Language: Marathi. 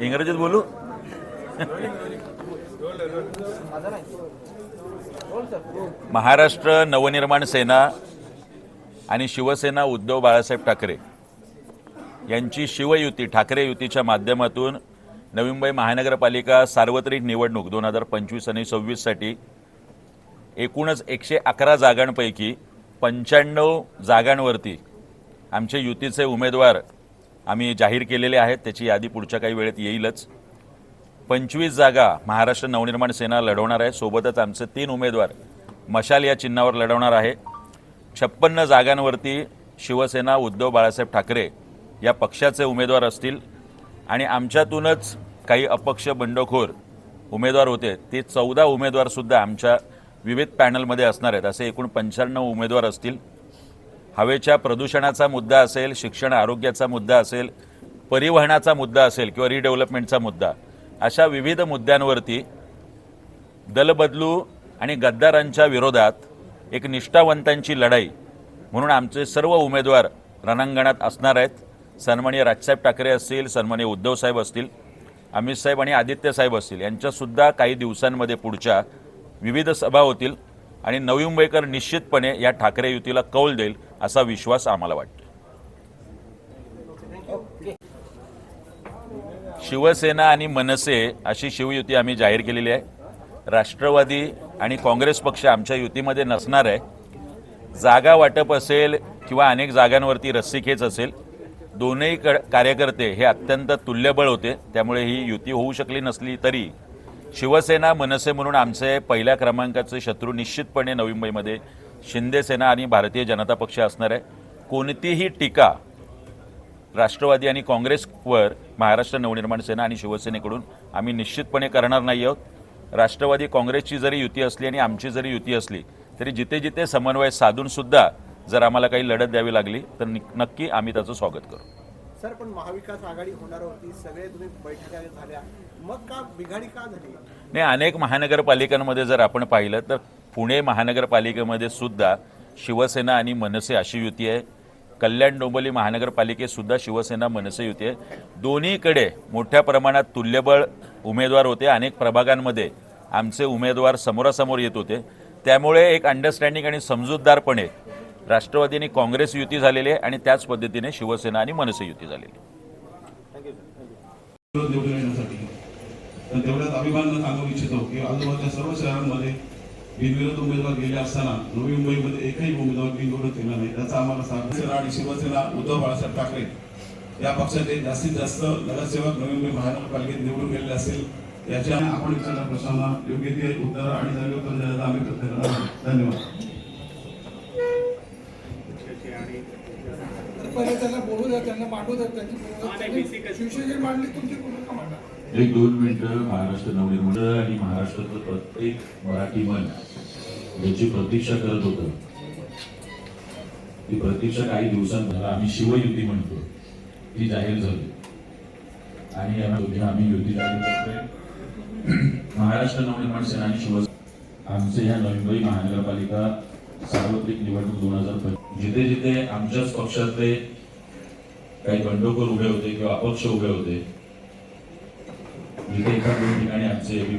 इंग्रजीत बोलू? महाराष्ट्र नवनिर्माण सेना आणि शिवसेना उद्धव बाळासाहेब ठाकरे यांची शिवयुती ठाकरे युतीच्या माध्यमातून नवी मुंबई महानगरपालिका सार्वत्रिक निवडणूक दोन हजार पंचवीस आणि सव्वीससाठी एकूणच एकशे अकरा जागांपैकी पंच्याण्णव जागांवरती आमचे युतीचे उमेदवार आम्ही जाहीर केलेले आहेत त्याची यादी पुढच्या काही वेळेत येईलच. पंचवीस जागा महाराष्ट्र नवनिर्माण सेना लढवणार आहे. सोबतच आमचे तीन उमेदवार मशाल या चिन्हावर लढवणार आहे. छप्पन्न जागांवरती शिवसेना उद्धव बाळासाहेब ठाकरे या पक्षाचे उमेदवार असतील. आणि आमच्यातूनच काही अपक्ष बंडखोर उमेदवार होते. ते चौदा उमेदवारसुद्धा आमच्या विविध पॅनलमध्ये असणार आहेत. असे एकूण पंच्याण्णव उमेदवार असतील. हवेच्या प्रदूषणाचा मुद्दा असेल शिक्षण आरोग्याचा मुद्दा असेल परिवहनाचा मुद्दा असेल किंवा रिडेव्हलपमेंटचा मुद्दा अशा विविध मुद्द्यांवरती दलबदलू आणि गद्दारांच्या विरोधात एक निष्ठावंतांची लढाई म्हणून आमचे सर्व उमेदवार रणांगणात असणार आहेत. सन्माननीय राजसाहेब ठाकरे असतील सन्माननीय उद्धवसाहेब असतील अमित साहेब आणि आदित्य साहेब असतील यांच्यासुद्धा काही दिवसांमध्ये पुढच्या विविध सभा होतील आणि नवी मुंबईकर निश्चितपणे या ठाकरे युतीला कौल देईल. असा विश्वास आम्हाला वाटतो शिवसेना आणि मनसे अशी शिवयुती आम्ही जाहीर केलेली आहे. राष्ट्रवादी आणि काँग्रेस पक्ष आमच्या युतीमध्ये नसणार आहे. जागा वाटप असेल किंवा अनेक जागांवरती रस्सीखेच असेल दोनही क कार्यकर्ते हे अत्यंत तुल्यबळ होते. त्यामुळे ही युती होऊ शकली नसली तरी शिवसेना मनसे म्हणून आमचे पहिल्या क्रमांकाचे शत्रू निश्चितपणे नवी मुंबईमध्ये शिंदे सेना आणि भारतीय जनता पक्ष असणार आहे. कोणतीही टीका राष्ट्रवादी आणि काँग्रेसवर महाराष्ट्र नवनिर्माण सेना आणि शिवसेनेकडून आम्ही निश्चितपणे करणार नाही आहोत. राष्ट्रवादी काँग्रेसची जरी युती असली आणि आमची जरी युती असली तरी जिथे जिथे समन्वय साधून सुद्धा जर आम्हाला काही लढत द्यावी लागली तर निक- नक्की आम्ही त्याचं स्वागत करू. सर पण महाविकास आघाडी होणार होती सगळे तुम्ही बैठका झाल्या. मग का बिघाडी का झाली? नाही अनेक महानगरपालिकांमध्ये जर आपण पाहिलं तर पुणे महानगरपालिकेमध्ये सुद्धा शिवसेना आणि मनसे अशी युती आहे. कल्याण डोंबोली महानगरपालिकेतसुद्धा शिवसेना मनसे युती आहे. दोन्हीकडे मोठ्या प्रमाणात तुल्यबळ उमेदवार होते. अनेक प्रभागांमध्ये आमचे उमेदवार समोरासमोर येत होते. त्यामुळे एक अंडरस्टँडिंग आणि समजूतदारपणे राष्ट्रवादीने काँग्रेस युती झालेली आहे आणि त्याच पद्धतीने शिवसेना आणि मनसे युती झालेली आहे. तेवढ्यात अभिमानानं सांगू इच्छितो की आजूबाजूच्या सर्व शहरांमध्ये बिनविरोध उमेदवार गेले असताना नवी मुंबईमध्ये एकही उमेदवार बिनविरोध केला नाही. त्याचा आम्हाला शिवसेना आणि शिवसेना उद्धव बाळासाहेब ठाकरे या पक्षाचे जास्तीत जास्त नगरसेवक नवी मुंबई महानगरपालिकेत निवडून गेलेले असेल याच्या आपण विचारल्या प्रश्नांना योग्य ते उत्तर आणि चांगले उत्तर देण्याचा आम्ही प्रयत्न करणार आहोत. धन्यवाद. त्यांना बोलू द्या त्यांना मांडू द्या त्यांची शिवसेने मांडली तुमची भूमिका मांडा एक दोन मिनिटं महाराष्ट्र नवनिर्माण आणि महाराष्ट्रातलं प्रत्येक मराठी मन ज्याची प्रतीक्षा करत होतं. ती प्रतीक्षा काही दिवसांत आम्ही शिवयुती म्हणतो. ती जाहीर झाली. आणि या दोघी आम्ही युती जाहीर करतोय. महाराष्ट्र नवनिर्माण सेना आणि शिव आमचे ह्या नवी मुंबई महानगरपालिका सार्वत्रिक निवडणूक दोन हजार पंचवीस जिथे जिथे आमच्याच पक्षातले काही बंडखोर उभे होते किंवा अपक्ष उभे होते जिथे एका दोन ठिकाणी आमचे बी